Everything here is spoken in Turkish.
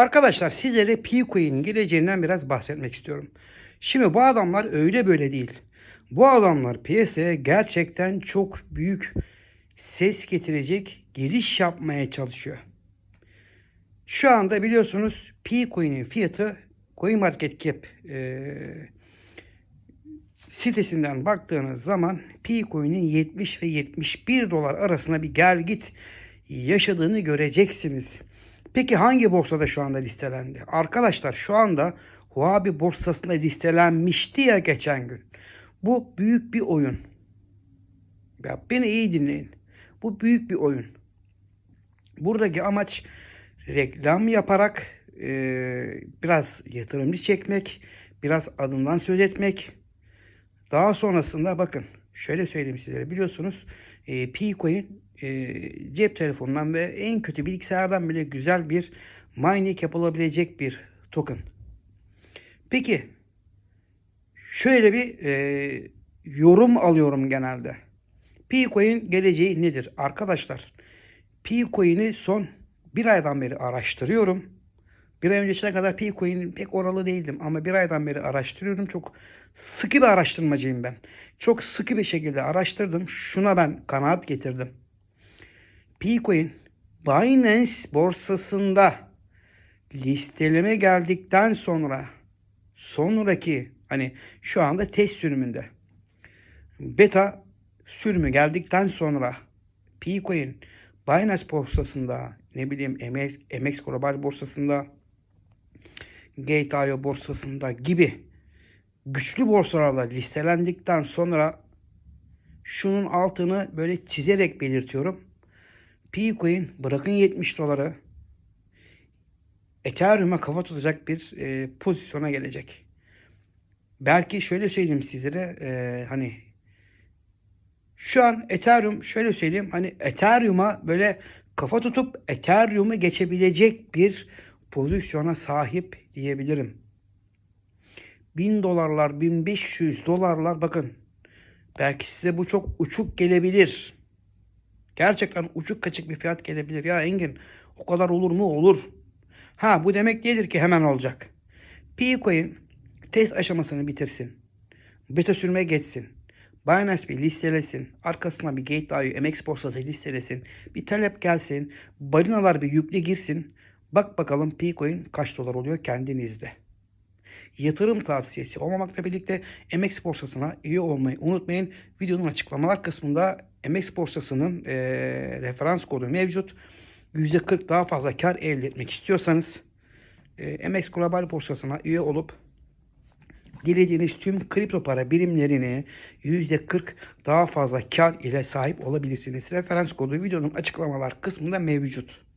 Arkadaşlar sizlere Picoin'in geleceğinden biraz bahsetmek istiyorum. Şimdi bu adamlar öyle böyle değil. Bu adamlar piyasaya gerçekten çok büyük ses getirecek giriş yapmaya çalışıyor. Şu anda biliyorsunuz Picoin'in fiyatı CoinMarketCap eee sitesinden baktığınız zaman Picoin'in 70 ve 71 dolar arasında bir gel git yaşadığını göreceksiniz. Peki hangi borsada şu anda listelendi? Arkadaşlar şu anda Huobi borsasında listelenmişti ya geçen gün. Bu büyük bir oyun. Ya beni iyi dinleyin. Bu büyük bir oyun. Buradaki amaç reklam yaparak e, biraz yatırımcı çekmek, biraz adından söz etmek. Daha sonrasında bakın şöyle söyleyeyim sizlere biliyorsunuz e, Picoin e, cep telefonundan ve en kötü bilgisayardan bile güzel bir mining yapılabilecek bir token. Peki şöyle bir e, yorum alıyorum genelde. Picoin geleceği nedir? Arkadaşlar Picoin'i son bir aydan beri araştırıyorum. Bir ay öncesine kadar Picoin pek oralı değildim ama bir aydan beri araştırıyorum. Çok sıkı bir araştırmacıyım ben. Çok sıkı bir şekilde araştırdım. Şuna ben kanaat getirdim. Picoin Binance borsasında listeleme geldikten sonra sonraki hani şu anda test sürümünde beta sürümü geldikten sonra Picoin Binance borsasında ne bileyim MX, MX Global borsasında Gate.io borsasında gibi güçlü borsalarla listelendikten sonra şunun altını böyle çizerek belirtiyorum. Picoin bırakın 70 doları Ethereum'a kafa tutacak bir e, pozisyona gelecek. Belki şöyle söyleyeyim sizlere e, hani şu an Ethereum şöyle söyleyeyim hani Ethereum'a böyle kafa tutup Ethereum'u geçebilecek bir pozisyona sahip diyebilirim. 1000 dolarlar, 1500 dolarlar bakın. Belki size bu çok uçuk gelebilir. Gerçekten uçuk kaçık bir fiyat gelebilir. Ya Engin o kadar olur mu? Olur. Ha bu demek değildir ki hemen olacak. Picoin test aşamasını bitirsin. Beta sürmeye geçsin. Binance bir listelesin. Arkasına bir Gate.io MX borsası listelesin. Bir talep gelsin. Balinalar bir yüklü girsin. Bak bakalım Picoin kaç dolar oluyor kendinizde. Yatırım tavsiyesi olmamakla birlikte MX borsasına üye olmayı unutmayın. Videonun açıklamalar kısmında MX borsasının e, referans kodu mevcut. %40 daha fazla kar elde etmek istiyorsanız e, MX Global borsasına üye olup dilediğiniz tüm kripto para birimlerini %40 daha fazla kar ile sahip olabilirsiniz. Referans kodu videonun açıklamalar kısmında mevcut.